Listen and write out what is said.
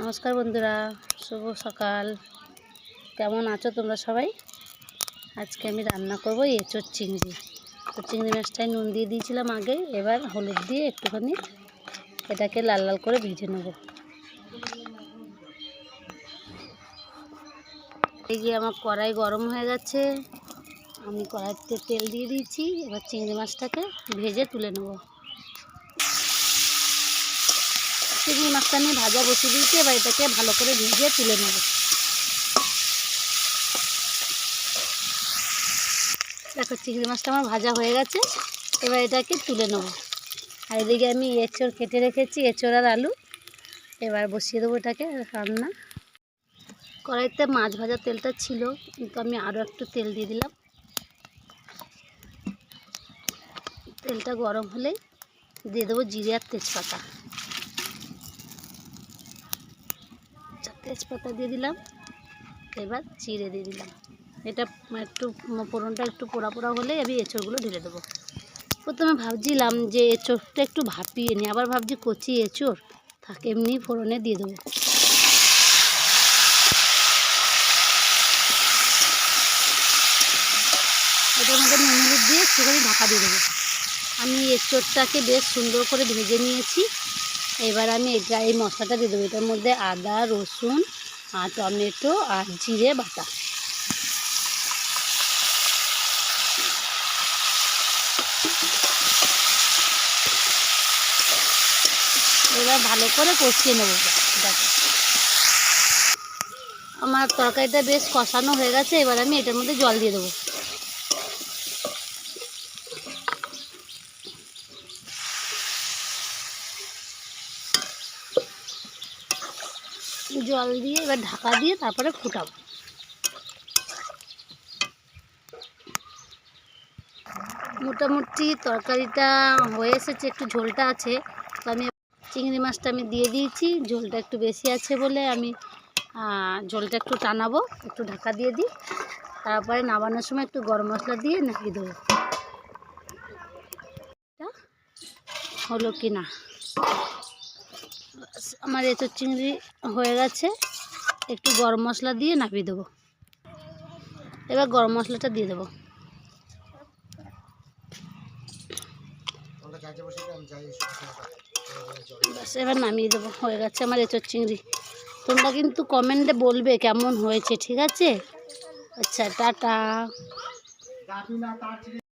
নমস্কার বন্ধুরা, শুভ সকাল। কেমন আছো তোমরা সবাই? আজকে আমি রান্না করব এঁচোর চিংড়ি। তো চিংড়ি মাছটায় নুন দিয়ে দিয়েছিলাম আগে, এবার হলুদ দিয়ে একটুখানি এটাকে লাল লাল করে ভেজে নেব। এই আমার কড়াই গরম হয়ে গেছে, আমি কড়াইতে তেল দিয়ে দিয়েছি, এবার চিংড়ি মাছটাকে ভেজে তুলে নেব। চিংড়ি মাছটা নিয়ে ভাজা বসিয়ে দিয়েছি, এবার এটাকে ভালো করে ভেজে তুলে নেব। দেখো চিংড়ি মাছটা আমার ভাজা হয়ে গেছে, এবার এটাকে তুলে নেব। আর এদিকে আমি এঁচড় কেটে রেখেছি, এঁচড় আর আলু। এবার বসিয়ে দেবো এটাকে রান্না। কড়াইতে মাছ ভাজা তেলটা ছিল, কিন্তু আমি আরও একটু তেল দিয়ে দিলাম। তেলটা গরম হলে দিয়ে দেবো জিরে আর তেজপাতা। তেজপাতা দিয়ে দিলাম। এবার জিরে দিয়ে দিলাম। এটা একটু ফোড়নটা একটু পোড়া পোড়া হলে আমি এঁচড়গুলো ঢেলে দেবো। প্রথমে ভাবছিলাম যে এঁচড়টা একটু ভাপিয়ে নিই। আবার ভাবছি কচি এঁচড়, থাকে, এমনি ফোড়নে দিয়ে দেবো। এটার মধ্যে নুন, হলুদ দিয়ে একটুখানি ঢাকা দিয়ে দেবো। আমি এঁচড়টাকে বেশ সুন্দর করে ভেজে নিয়েছি। এবার আমি এটা এই মশলাটা দিয়ে দেবো। এটার মধ্যে আদা, রসুন আর টমেটো আর জিরে বাটা। এবার ভালো করে কষিয়ে নেব। এটাকে আমার তরকারিটা বেশ কষানো হয়ে গেছে। এবার আমি এটার মধ্যে জল দিয়ে দেবো। জল দিয়ে এবার ঢাকা দিয়ে তারপরে ফুটাবো। মোটামুটি তরকারিটা হয়ে এসেছে, একটু ঝোলটা আছে। তো আমি চিংড়ি মাছটা আমি দিয়ে দিয়েছি, ঝোলটা একটু বেশি আছে বলে আমি ঝোলটা একটু টানাবো, একটু ঢাকা দিয়ে দিই। তারপরে নামানোর সময় একটু গরম মশলা দিয়ে নাকি দেবো। হলো কি না আমার এঁচোর চিংড়ি হয়ে গেছে। একটু গরম মশলা দিয়ে নামিয়ে দেবো। এবার গরম মশলাটা দিয়ে দেবো। ব্যাস, এবার নামিয়ে দেবো। হয়ে গেছে আমার এঁচোর চিংড়ি। তোমরা কিন্তু কমেন্টে বলবে কেমন হয়েছে, ঠিক আছে? আচ্ছা টাটা।